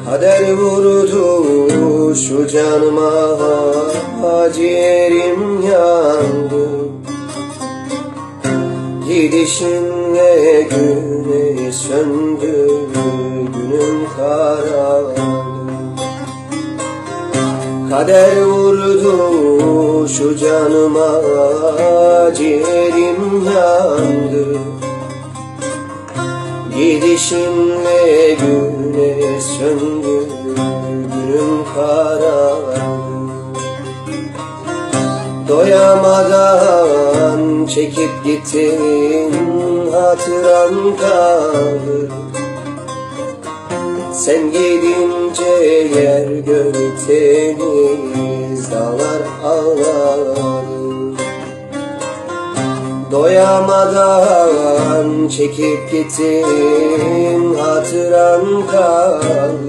Kader vurdu şu canıma Ciğerim yandı. Gidişinle güneş söndü Günüm karardı. Kader vurdu şu canıma Ciğerim yandı. Gidişinle söndü Günüm karardı Doyamadan çekip gittin Hatıran kaldı Sen gidince yer gök temiz Dağlar ağladı Doyamadan çekip gittin hatıran kaldı